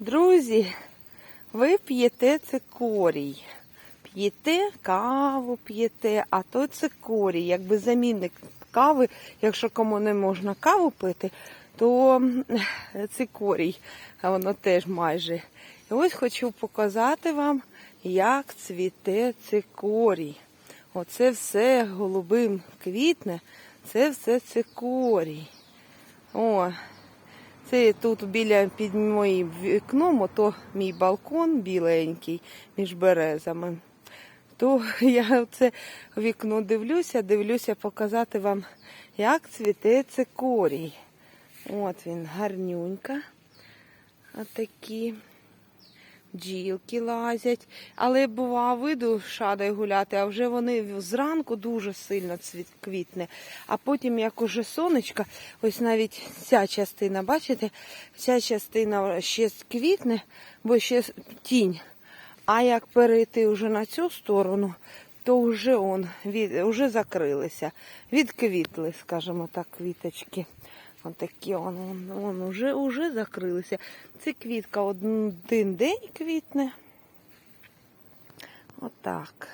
Друзі, ви п'єте цикорій. П'єте каву, п'єте, а то цикорій, якби замінник кави, якщо кому не можна каву пити, то цикорій, воно теж майже. І ось хочу показати вам, як цвіте цикорій. Оце все голубим квітне, це все цикорій. О, це тут біля під моїм вікном, ото мій балкон біленький між березами. То я це вікно дивлюся, дивлюся показати вам, як цвіте цикорій. От він, гарнюнька. Отакі. Бджілки лазять. Але бува, виду шадай гуляти, а вже вони зранку дуже сильно цвіт квітне. А потім, як уже сонечко, ось навіть ця частина, бачите, ця частина ще квітне, бо ще тінь. А як перейти вже на цю сторону, то вже он від, вже закрилися. Відквітли, скажімо так, квіточки. Отакі он, он, уже, уже закрилися. Це квітка один день квітне. Отак.